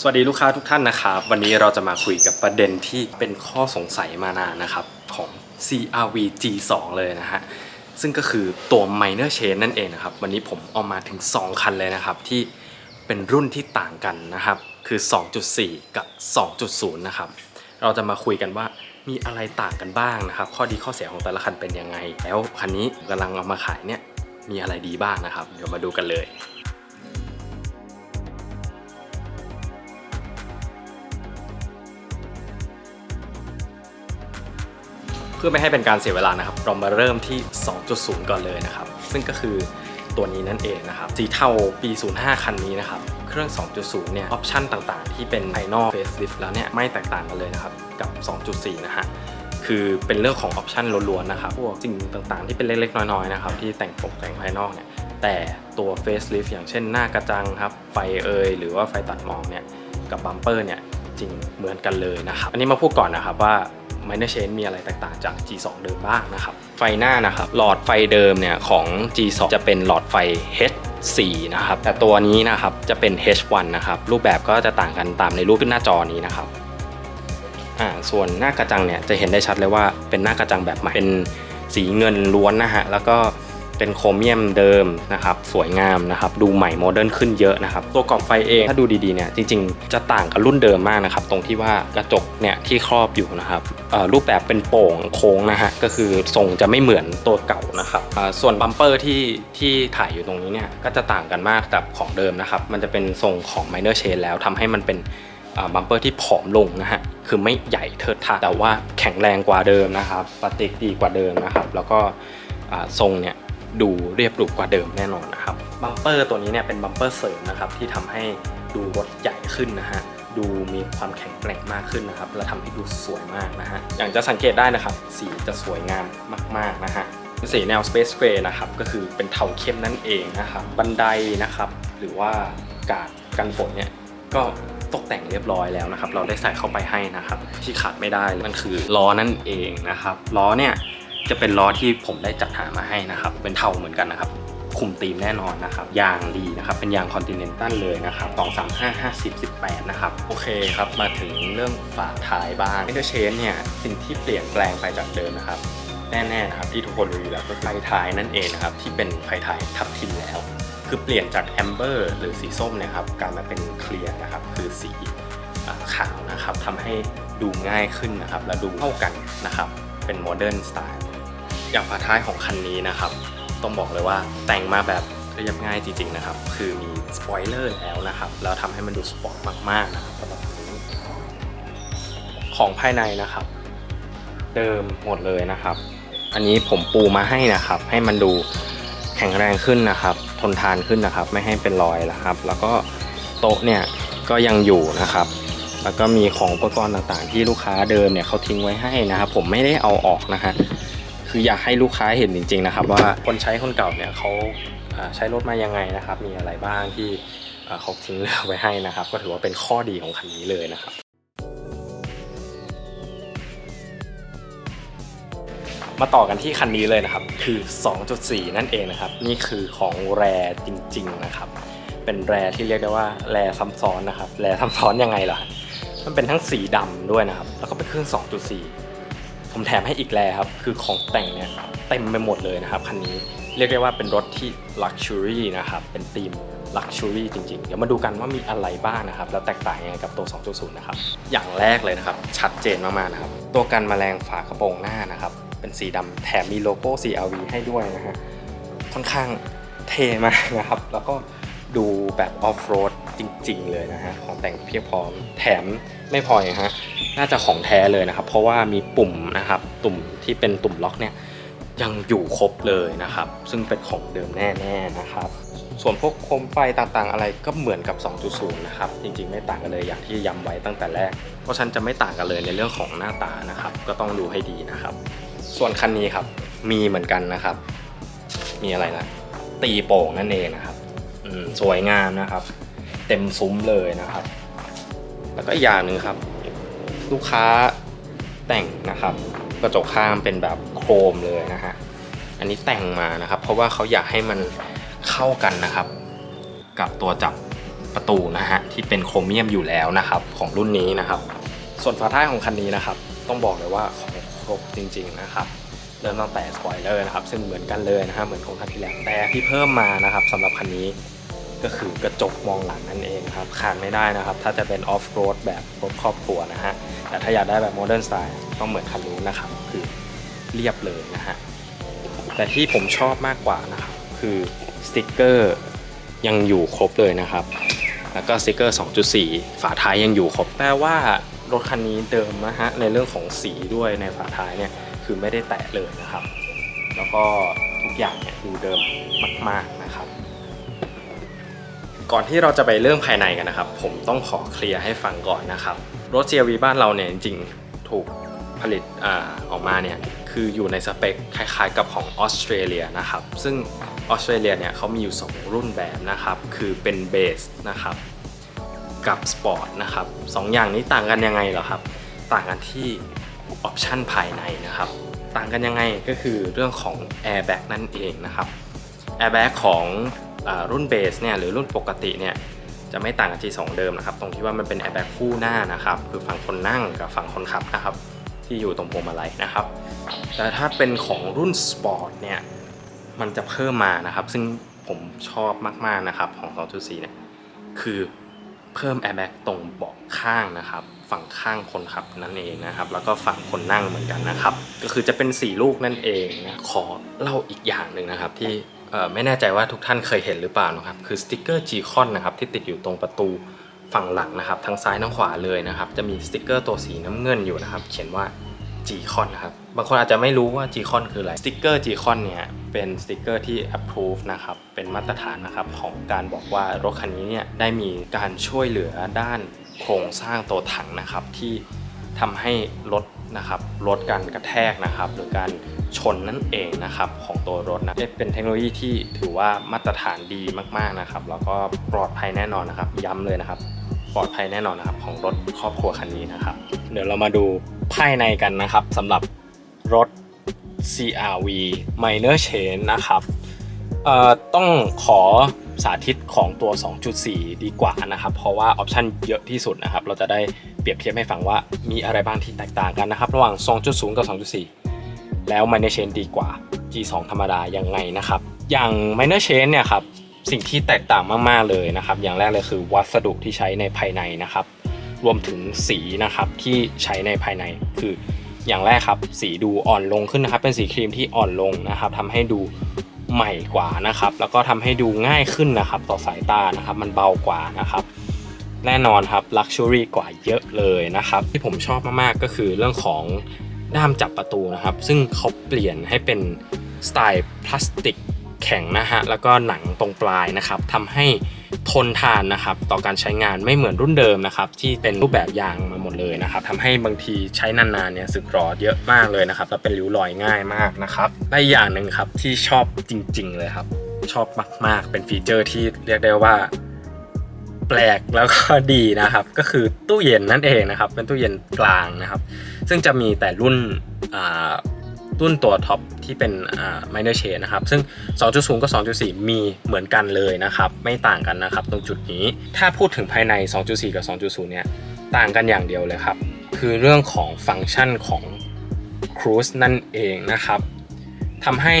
สวัสดีลูกค้าทุกท่านนะครับ วันนี้เราจะมาคุยกับประเด็นที่เป็นข้อสงสัยมานานนะครับ ของ CRV G2 เลยนะฮะ ซึ่งก็คือตัว Minor Chain นั่นเองนะครับ วันนี้ผมเอามาถึง 2 คันเลยนะครับ ที่เป็นรุ่นที่ต่างกันนะครับ คือ 2.4 กับ 2.0 นะครับ เราจะมาคุยกันว่ามีอะไรต่างกันบ้างนะครับ ข้อดีข้อเสียของแต่ละคันเป็นยังไง แล้วคันนี้กำลังเอามาขายเนี่ยมีอะไรดีบ้างนะครับ เดี๋ยวมาดูกันเลย เพื่อไม่ให้เป็นการเสียเวลานะครับ เรามาเริ่มที่ 2.0 ก่อนเลยนะครับ ซึ่งก็คือตัวนี้นั่นเองนะครับ สีเทาปี 05 คันนี้นะครับ เครื่อง 2.0 เนี่ย ออปชันต่างๆ ที่เป็นภายนอก facelift แล้วเนี่ย ไม่แตกต่างกันเลยนะครับ กับ 2.4 นะฮะคือเป็นเรื่องของออปชันล้วนๆนะครับ พวกสิ่งต่างๆ ที่เป็นเล็กๆ น้อยๆ นะครับ ที่แต่งตกแต่งภายนอกเนี่ย แต่ตัว facelift อย่างเช่นหน้ากระจังครับ ไฟเอยหรือว่าไฟตัดหมอกเนี่ย กับบัมเปอร์เนี่ย จริงเหมือนกันเลยนะครับ อันนี้มาพูดก่อนนะครับว่า Minor Change มีอะไรแตกต่างจาก G2 เดิมบ้างนะครับ ไฟหน้านะครับ หลอดไฟเดิมเนี่ยของ G2 จะเป็นหลอดไฟ H4 นะครับ แต่ตัวนี้นะครับจะเป็น H1 นะครับ รูปแบบก็จะต่างกันตามในรูปขึ้นหน้าจอนี้นะครับอ่าส่วนหน้ากระจังเนี่ยจะเห็นได้ชัดเลยว่าเป็นหน้ากระจังแบบใหม่เป็นสีเงินล้วนนะฮะแล้วก็ เป็นโครเมียมเดิมนะครับสวยงามนะครับดูใหม่โมเดิร์นขึ้นเยอะนะครับตัวกรอบไฟเองถ้าดูดีๆเนี่ยจริงๆ จะต่างกับรุ่นเดิมมากนะครับตรงที่ว่ากระจกเนี่ยที่ครอบอยู่นะครับรูปแบบเป็นโป่งโค้งนะฮะก็คือทรงจะไม่เหมือนตัวเก่านะครับส่วนบัมเปอร์ที่ที่ถ่ายอยู่ตรงนี้เนี่ยก็จะต่างกันมากกับของเดิมนะครับมันจะเป็นทรงของ minor chain แล้วทำให้มันเป็นบัมเปอร์ที่ผอมลงนะฮะ คือไม่ใหญ่เทิดทะแต่ว่าแข็งแรงกว่าเดิมนะครับ ปฏิกดีกว่าเดิมนะครับ แล้วก็ทรงเนี่ย ดูเรียบหรูกว่าเดิมแน่นอนนะครับบัมเปอร์ตัวนี้เนี่ยเป็นบัมเปอร์เสริมนะครับที่ทำให้ดูรถใหญ่ขึ้นนะฮะดูมีความแข็งแกร่งมากขึ้นนะครับ และทำให้ดูสวยมากนะฮะอย่างจะสังเกตได้นะครับ สีจะสวยงามมาก ๆนะฮะสีแนว Space Gray นะครับก็คือเป็นเทาเข้มนั่นเองนะครับบันไดนะครับหรือว่ากาดกันฝนเนี่ยก็ตกแต่งเรียบร้อยแล้วนะครับ เราได้ใส่เข้าไปให้นะครับ ที่ขาดไม่ได้มันคือล้อนั่นเองนะครับล้อเนี่ย จะเป็นล้อที่ผมได้จัดหามาให้นะครับ เป็นเทาเหมือนกันนะครับ คุมตีมแน่นอนนะครับ ยางดีนะครับ เป็นยางคอนติเนนตัลเลยนะครับ2 3 5 50 18 นะครับ โอเคครับ มาถึงเรื่องฝาท้ายบ้างเ n อร์เชนเนี่ย สิ่งที่เปลี่ยนแปลงไปจากเดิมนะครับ แน่ๆนะครับที่ทุกคนรู้อยู่แล้วก็ไฟท้ายนั่นเองนะครับ ที่เป็นไฟท้ายทับทิมแล้ว คือเปลี่ยนจากแอมเบอร์หรือสีส้มนะครับกลายมาเป็นเคลียร์นะครับ คือสีขาวนะครับทำให้ดูง่ายขึ้นนะครับ และดูเข้ากันนะครับ เป็นโมเดิร์นสไตล์ อย่างฝาท้ายของคันนี้นะครับ ต้องบอกเลยว่าแต่งมาแบบเรียบง่ายจริงๆนะครับ คือมีสปอยเลอร์แล้วนะครับ แล้วทำให้มันดูสปอร์ตมากๆนะครับสำหรับนนี้ของภายในนะครับ เดิมหมดเลยนะครับ อันนี้ผมปูมาให้นะครับ ให้มันดูแข็งแรงขึ้นนะครับ ทนทานขึ้นนะครับ ไม่ให้เป็นรอยนะครับ แล้วก็โต๊ะเนี่ยก็ยังอยู่นะครับ แล้วก็มีของอุปกรณ์ต่างๆ ที่ลูกค้าเดิมเนี่ยเขาทิ้งไว้ให้นะครับ ผมไม่ได้เอาออกนะฮะ คืออยากให้ลูกค้าเห็นจริง ๆ นะครับ ว่าคนใช้คนเก่าเนี่ยเขาใช้รถมายังไงนะครับ มีอะไรบ้างที่เขาทิ้งเหลือไว้ให้นะครับ ก็ถือว่าเป็นข้อดีของคันนี้เลยนะครับมาต่อกันที่คันนี้เลยนะครับ คือ 2.4 นั่นเองนะครับ นี่คือของแรจริง ๆ นะครับ เป็นแรที่เรียกได้ว่าแรซ้ำซ้อนนะครับ แรซ้ำซ้อนยังไงล่ะ มันเป็นทั้งสีดำด้วยนะครับ แล้วก็เป็นเครื่อง 2.4 ผมแถมให้อีกแรครับ คือของแต่งเนี่ยเต็มไปหมดเลยนะครับคันนี้เรียกได้ว่าเป็นรถที่ Luxury นะครับ เป็นธีม Luxury จริงๆ เดี๋ยวมาดูกันว่ามีอะไรบ้างนะครับ แล้วแตกต่างยังไงกับตัว 2.0 นะครับ อย่างแรกเลยนะครับ ชัดเจนมากๆนะครับ ตัวกันแมลงฝากระโปรงหน้านะครับ เป็นสีดำแถมมีโลโก้ CRV ให้ด้วยนะฮะค่อนข้างเท่มากนะครับ แล้วก็ดูแบบออฟโรด จริง ๆ เลยนะฮะของแต่งเพียบพร้อมแถมไม่พออย่างฮะน่าจะของแท้เลยนะครับ เพราะว่ามีปุ่มนะครับตุ่มที่เป็นตุ่มล็อกเนี่ยยังอยู่ครบเลยนะครับ ซึ่งเป็นของเดิมแน่ๆนะครับ ส่วนพวกโคมไฟต่างๆ อะไรก็เหมือนกับ 2.0 นะครับ จริงๆ ไม่ต่างกันเลยอย่างที่ย้ำไว้ตั้งแต่แรก เพราะฉันจะไม่ต่างกันเลยในเรื่องของหน้าตานะครับ ก็ต้องดูให้ดีนะครับ ส่วนคันนี้ครับมีเหมือนกันนะครับ มีอะไรนะตีโป่งนั่นเองนะครับสวยงามนะครับ เต็มซุ้มเลยนะครับ แล้วก็อีกอย่างหนึ่งครับ ลูกค้าแต่งนะครับ กระจกข้างเป็นแบบโครมเลยนะฮะอันนี้แต่งมานะครับ เพราะว่าเขาอยากให้มันเข้ากันนะครับ กับตัวจับประตูนะฮะที่เป็นโครเมียมอยู่แล้วนะครับ ของรุ่นนี้นะครับ ส่วนฝาท้ายของคันนี้นะครับ ต้องบอกเลยว่าของครบจริง ๆนะครับเริ่มตั้งแต่สปอยเลอร์นะครับซึ่งเหมือนกันเลยนะครับเหมือนของคันที่แล้วแต่ที่เพิ่มมานะครับสำหรับคันนี้ ก็คือกระจกมองหลังนั่นเองครับขาดไม่ได้นะครับ ถ้าจะเป็นออฟโรดแบบรถครอบครัวนะฮะแต่ถ้าอยากได้แบบโมเดิร์นสไตล์ต้องเหมือนคันนู้นนะครับ คือเรียบเลยนะฮะแต่ที่ผมชอบมากกว่านะครับ คือสติกเกอร์ยังอยู่ครบเลยนะครับ แล้วก็สติกเกอร์ 2.4 ฝาท้ายยังอยู่ครบแปลว่ารถคันนี้เดิมนะฮะในเรื่องของสีด้วยในฝาท้ายเนี่ยคือไม่ได้แตะเลยนะครับ แล้วก็ทุกอย่างเนี่ยดูเดิมมากๆ ก่อนที่เราจะไปเรื่องภายในกันนะครับ ผมต้องขอเคลียร์ให้ฟังก่อนนะครับ รถ CRV บ้านเราเนี่ยจริงๆถูกผลิตอออกมาเนี่ยคืออยู่ในสเปคคล้ายๆ กับของออสเตรเลียนะครับ ซึ่งออสเตรเลียเนี่ยเขามีอยู่ 2 รุ่นแบบนะครับ คือเป็นเบสนะครับกับสปอร์ตนะครับสองอย่างนี้ต่างกันยังไงเหรอครับ ต่างกันที่ออปชันภายในนะครับ ต่างกันยังไงก็คือเรื่องของ Airbag นั่นเองนะครับ Airbag ของ รุ่นเบสเนี่ยหรือรุ่นปกติเนี่ยจะไม่ต่างกับ G2 เดิมนะครับ ตรงที่ว่ามันเป็น Airbag คู่หน้านะครับ คือฝั่งคนนั่งกับฝั่งคนขับนะครับ ที่อยู่ตรงพวงมาลัยนะครับ แต่ถ้าเป็นของรุ่นสปอร์ตเนี่ยมันจะเพิ่มมานะครับ ซึ่งผมชอบมากๆนะครับของ 2.4 เนี่ยคือเพิ่มแอร์แบ็กตรงเบาะข้างนะครับ ฝั่งข้างคนขับนั่นเองนะครับ แล้วก็ฝั่งคนนั่งเหมือนกันนะครับ ก็คือจะเป็น 4 ลูกนั่นเองนะขอเล่าอีกอย่างหนึ่งนะครับที่ ไม่แน่ใจว่าทุกท่านเคยเห็นหรือเปล่านะครับ คือสติกเกอร์ G คอนนะครับที่ติดอยู่ตรงประตูฝั่งหลังนะครับ ทั้งซ้ายทั้งขวาเลยนะครับ จะมีสติกเกอร์ตัวสีน้ำเงินอยู่นะครับ เขียนว่า G คอนนะครับ บางคนอาจจะไม่รู้ว่า G คอนคืออะไร สติกเกอร์ G คอนเนี่ย เป็นสติกเกอร์ที่ approve นะครับ เป็นมาตรฐานนะครับของการบอกว่ารถคันนี้เนี่ยได้มีการช่วยเหลือด้านโครงสร้างตัวถังนะครับที่ทำให้ลดนะครับลดการกระแทกนะครับ หรือการ ชนนั่นเองนะครับของตัวรถนะเป็นเทคโนโลยีที่ถือว่ามาตรฐานดีมากๆนะครับแล้วก็ปลอดภัยแน่นอนนะครับ ย้ำเลยนะครับ ปลอดภัยแน่นอนนะครับ ของรถครอบครัวคันนี้นะครับ เดี๋ยวเรามาดูภายในกันนะครับสำหรับรถ CRV Minor Change นะครับต้องขอสาธิตของตัว 2.4 ดีกว่านะครับ เพราะว่าออปชันเยอะที่สุดนะครับ เราจะได้เปรียบเทียบให้ฟังว่ามีอะไรบ้างที่แตกต่างกันนะครับ ระหว่าง 2.0 กับ 2.4 แล้ว Minor chain ดีกว่า G2 ธรรมดายังไงนะครับ อย่าง Minor chain เนี่ยครับสิ่งที่แตกต่างมาก ๆ เลยนะครับ อย่างแรกเลยคือวัสดุที่ใช้ในภายในนะครับ รวมถึงสีนะครับที่ใช้ในภายในคืออย่างแรกครับ สีดูอ่อนลงขึ้นนะครับ เป็นสีครีมที่อ่อนลงนะครับทำให้ดูใหม่กว่านะครับ แล้วก็ทำให้ดูง่ายขึ้นนะครับ ต่อสายตานะครับ มันเบากว่านะครับ แน่นอนครับลักชัวรี่กว่าเยอะเลยนะครับ ที่ผมชอบมากๆก็คือเรื่องของ ด้ามจับประตูนะครับ ซึ่งเขาเปลี่ยนให้เป็นสไตล์พลาสติกแข็งนะฮะแล้วก็หนังตรงปลายนะครับทำให้ทนทานนะครับต่อการใช้งานไม่เหมือนรุ่นเดิมนะครับที่เป็นรูปแบบยางมาหมดเลยนะครับทำให้บางทีใช้นานๆเนี่ยสึกหรอเยอะมากเลยนะครับแล้วเป็นริ้วรอยง่ายมากนะครับและอีกอย่างหนึ่งครับที่ชอบจริง ๆ เลยครับชอบมากๆ เป็นฟีเจอร์ที่เรียกได้ว่า แปลกแล้วก็ดีนะครับ ก็คือตู้เย็นนั่นเองนะครับ เป็นตู้เย็นกลางนะครับ ซึ่งจะมีแต่รุ่นรุ่นตัวท็อปที่เป็นอ่า minor c h a นะครับ ซึ่ง 2.0 กับ 2.4 มีเหมือนกันเลยนะครับ ไม่ต่างกันนะครับ ตรงจุดนี้ ถ้าพูดถึงภายใน 2.4 กับ 2.0 เนี่ย ต่างกันอย่างเดียวเลยครับ คือเรื่องของฟังก์ชันของ Cruise นั่นเองนะครับทำให้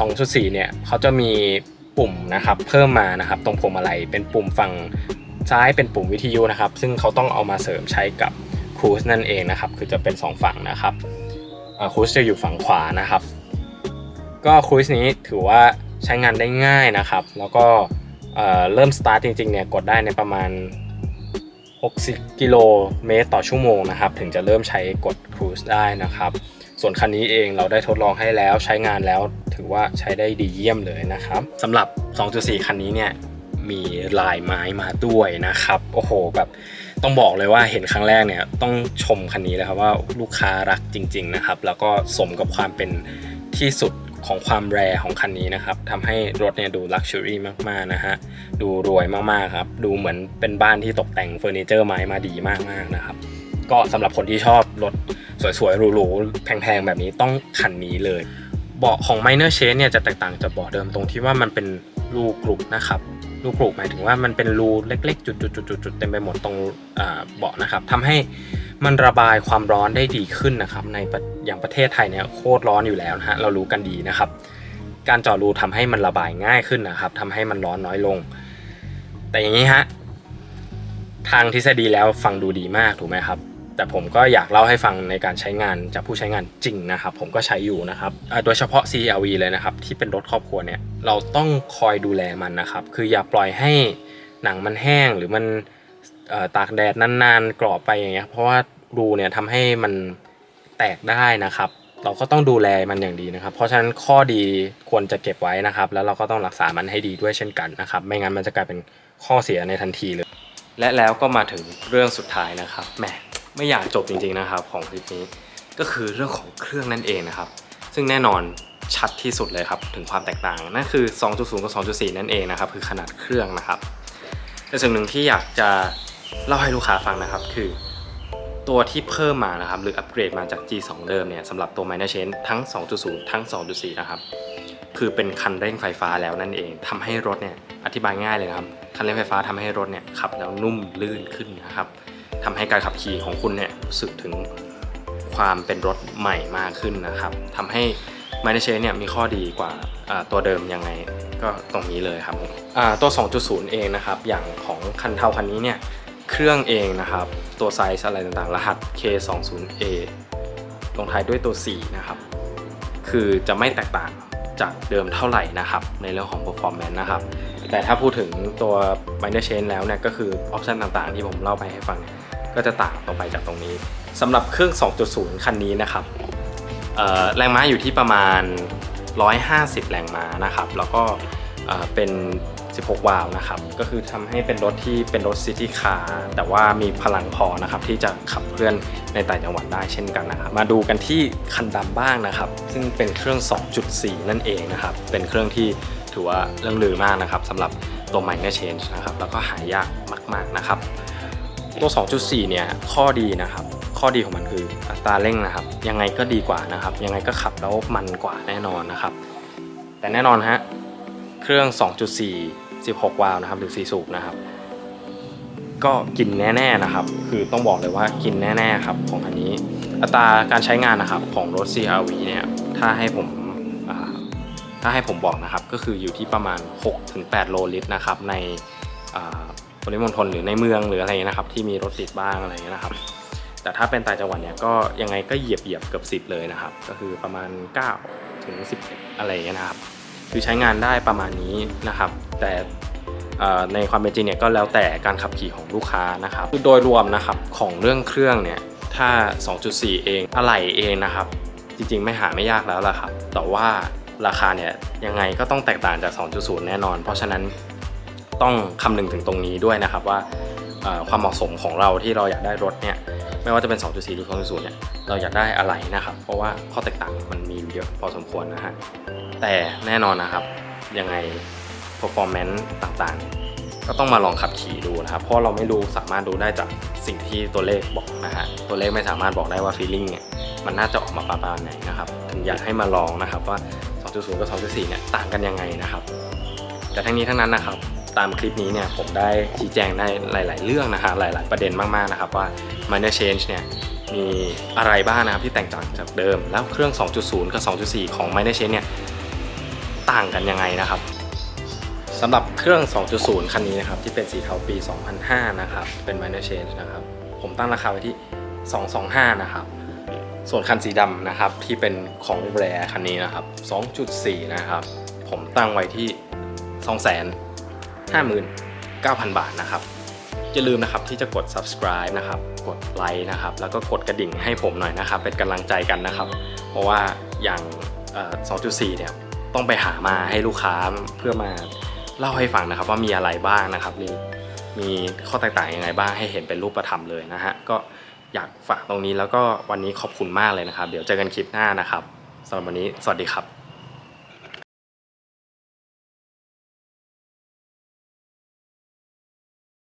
2.4 เนี่ยเขาจะมี ปุ่มนะครับเพิ่มมานะครับตรงพวงมาลัยเป็นปุ่มฝั่งซ้ายเป็นปุ่มวิทยุนะครับซึ่งเขาต้องเอามาเสริมใช้กับ Cruise นั่นเองนะครับคือจะเป็น 2 ฝั่งนะครับครูซจะอยู่ฝั่งขวานะครับ ก็ครูซนี้ถือว่าใช้งานได้ง่ายนะครับ แล้วก็เเริ่มสตาร์ทจริงๆเนี่ยกดได้ในประมาณ 60 กิโลเมตรต่อชั่วโมงนะครับ ถึงจะเริ่มใช้กดครูซได้นะครับ ส่วนคันนี้เองเราได้ทดลองให้แล้วใช้งานแล้วถือว่าใช้ได้ดีเยี่ยมเลยนะครับสำหรับ 2.4 คันนี้เนี่ยมีลายไม้มาด้วยนะครับโอ้โหแบบต้องบอกเลยว่าเห็นครั้งแรกเนี่ยต้องชมคันนี้เลยครับว่าลูกค้ารักจริง ๆนะครับ แล้วก็สมกับความเป็นที่สุดของความแรของคันนี้นะครับทำให้รถเนี่ยดูลักชัวรี่มากๆนะฮะดูรวยมากๆครับ ดูเหมือนเป็นบ้านที่ตกแต่งเฟอร์นิเจอร์ไม้มาดีมากๆนะครับ ก็สำหรับคนที่ชอบรถ สวยๆหรูๆแพงๆแบบนี้ต้องคันนี้เลย เบาะของ Minor Change เนี่ยจะแตกต่างจากเบาะเดิมตรงที่ว่ามันเป็นรูกรุบนะครับรูกรุหมายถึงว่ามันเป็นรูเล็กๆ จุดๆๆๆเต็มไปหมดตรงเบาะนะครับทำให้มันระบายความร้อนได้ดีขึ้นนะครับ ในอย่างประเทศไทยเนี่ยโคตรร้อนอยู่แล้วนะฮะเรารู้กันดีนะครับ การเจาะรูทำให้มันระบายง่ายขึ้นนะครับทำให้มันร้อนน้อยลง แต่อย่างนี้ฮะทางทฤษฎีแล้วฟังดูดีมากถูกไหมครับ แต่ผมก็อยากเล่าให้ฟังในการใช้งานจากผู้ใช้งานจริงนะครับ ผมก็ใช้อยู่นะครับโดยเฉพาะ CRV เลยนะครับ ที่เป็นรถครอบครัวเนี่ยเราต้องคอยดูแลมันนะครับ คืออย่าปล่อยให้หนังมันแห้งหรือมันตากแดดนานๆกรอบไปอย่างเงี้ยเพราะว่ารูเนี่ยทำให้มันแตกได้นะครับ เราก็ต้องดูแลมันอย่างดีนะครับ เพราะฉะนั้นข้อดีควรจะเก็บไว้นะครับ แล้วเราก็ต้องรักษามันให้ดีด้วยเช่นกันนะครับ ไม่งั้นมันจะกลายเป็นข้อเสียในทันทีเลย และแล้วก็มาถึงเรื่องสุดท้ายนะครับแหม ไม่อยากจบจริงๆนะครับของคลิปนี้ก็คือเรื่องของเครื่องนั่นเองนะครับ ซึ่งแน่นอนชัดที่สุดเลยครับถึงความแตกต่างนั่นคือ 2.0 กับ 2.4 นั่นเองนะครับคือขนาดเครื่องนะครับแต่สิ่งหนึ่งที่อยากจะเล่าให้ลูกค้าฟังนะครับ คือตัวที่เพิ่มมานะครับหรืออัปเกรดมาจาก G2 เดิมเนี่ยสำหรับตัว Minor Change ทั้ง 2.0 ทั้ง 2.4 นะครับคือเป็นคันเร่งไฟฟ้าแล้วนั่นเองทำให้รถเนี่ยอธิบายง่ายเลยนะครับคันเร่งไฟฟ้าทำให้รถเนี่ยขับแล้วนุ่มลื่นขึ้นนะครับ ทำให้การขับขี่ของคุณเนี่ยรู้สึกถึงความเป็นรถใหม่มากขึ้นนะครับทำให้ m i n o r Change เนี่ยมีข้อดีกว่าตัวเดิมยังไงก็ตรงนี้เลยครับผมตัว 2.0 เองนะครับ อย่างของคันเทาคันนี้เนี่ยเครื่องเองนะครับ ตัวไซส์อะไรต่างๆ รหัส K20A ลงท้ายด้วยตัว 4 นะครับ คือจะไม่แตกต่างจากเดิมเท่าไหร่นะครับ ในเรื่องของ performance นะครับ แต่ถ้าพูดถึงตัว minor Chain แล้วเนี่ยก็คือออปชันต่างๆ ที่ผมเล่าไปให้ฟังเนี่ยก็จะต่างออกไปจากตรงนี้สำหรับเครื่อง 2.0 คันนี้นะครับแรงม้าอยู่ที่ประมาณ 150 แรงม้านะครับ แล้วก็เเป็น 16 วาล์วนะครับ ก็คือทำให้เป็นรถที่เป็นรถซิตี้คาร์แต่ว่ามีพลังพอนะครับ ที่จะขับเคลื่อนในต่างจังหวัดได้เช่นกันนะครับ มาดูกันที่คันดำบ้างนะครับ ซึ่งเป็นเครื่อง 2.4 นั่นเองนะครับ เป็นเครื่องที่ ถือว่าเรื่องลือมากนะครับสำหรับตัว minor change นะครับแล้วก็หายากมาก ๆนะครับ ตัว 2.4 เนี่ยข้อดีนะครับ ข้อดีของมันคืออัตราเร่งนะครับ ยังไงก็ดีกว่านะครับ ยังไงก็ขับแล้วมันกว่าแน่นอนนะครับ แต่แน่นอนฮะเครื่อง 2.4 16 วาล์วนะครับหรือ 4 สูบนะครับ ก็กินแน่ๆนะครับ คือต้องบอกเลยว่ากินแน่ๆครับของอันนี้ อัตราการใช้งานนะครับของรถ CRV เนี่ยถ้าให้ผม ถ้าให้ผมบอกนะครับก็คืออยู่ที่ประมาณ 6-8 โลลิตรนะครับในปริมณฑลหรือในเมืองหรืออะไรเงี้ยนะครับที่มีรถติดบ้างอะไรเงี้ยนะครับ แต่ถ้าเป็นต่างจังหวัดเนี่ยก็ยังไงก็เหยียบเหยียบๆเกือบ10 เลยนะครับ ก็คือประมาณ9ถึง10 อะไรอย่างเงี้ยนะครับ คือใช้งานได้ประมาณนี้นะครับ แต่ในความเป็นจริงเนี่ยก็แล้วแต่การขับขี่ของลูกค้านะครับคือโดยรวมนะครับของเรื่องเครื่องเนี่ยถ้า 2.4 เองอะไหล่เองนะครับ จริงๆ ไม่หาไม่ยากแล้วล่ะครับ แต่ว่า ราคาเนี่ยยังไงก็ต้องแตกต่างจาก 2.0 แน่นอน เพราะฉะนั้นต้องคำนึงถึงตรงนี้ด้วยนะครับว่าความเหมาะสมของเราที่เราอยากได้รถเนี่ยไม่ว่าจะเป็น 2.4 หรือ 2.0 เนี่ยเราอยากได้อะไรนะครับ เพราะว่าข้อแตกต่างมันมีเยอะพอสมควรนะฮะแต่แน่นอนนะครับยังไง performance ต่างๆ ก็ต้องมาลองขับขี่ดูนะครับ เพราะเราไม่รู้สามารถดูได้จากสิ่งที่ตัวเลขบอกนะฮะตัวเลขไม่สามารถบอกได้ว่า feeling เนี่ยมันน่าจะออกมาประมาณไหนนะครับ ถึงอยากให้มาลองนะครับว่า 2.0 กับ 2.4 เนี่ยต่างกันยังไงนะครับ แต่ทั้งนี้ทั้งนั้นนะครับ ตามคลิปนี้เนี่ยผมได้ชี้แจงได้หลาย ๆ เรื่องนะฮะหลาย ๆ ประเด็นมาก ๆ นะครับว่า minor change เนี่ยมีอะไรบ้างนะครับที่แตกต่างจากเดิม แล้วเครื่อง 2.0 กับ 2.4 ของ minor change เนี่ยต่างกันยังไงนะครับสำหรับเครื่อง 2.0 คันนี้นะครับที่เป็นสีเทาปี 2005 นะครับเป็น minor change นะครับผมตั้งราคาไว้ที่ 225 นะครับ ส่วนคันสีดำนะครับที่เป็นของแรคันนี้นะครับ 2.4 นะครับ ผมตั้งไว้ที่ 259,000 บาทนะครับอย่าลืมนะครับที่จะกด subscribe นะครับ กดไลค์นะครับ แล้วก็กดกระดิ่งให้ผมหน่อยนะครับ เป็นกำลังใจกันนะครับ เพราะว่าอย่าง 2.4 เนี่ยต้องไปหามาให้ลูกค้าเพื่อมาเล่าให้ฟังนะครับ ว่ามีอะไรบ้างนะครับมีมีข้อแตกต่างยังไงบ้างให้เห็นเป็นรูปธรรมเลยนะฮะก็ อยากฝากตรงนี้แล้วก็วันนี้ขอบคุณมากเลยนะครับ เดี๋ยวเจอกันคลิปหน้านะครับสำหรับวันนี้สวัสดีครับ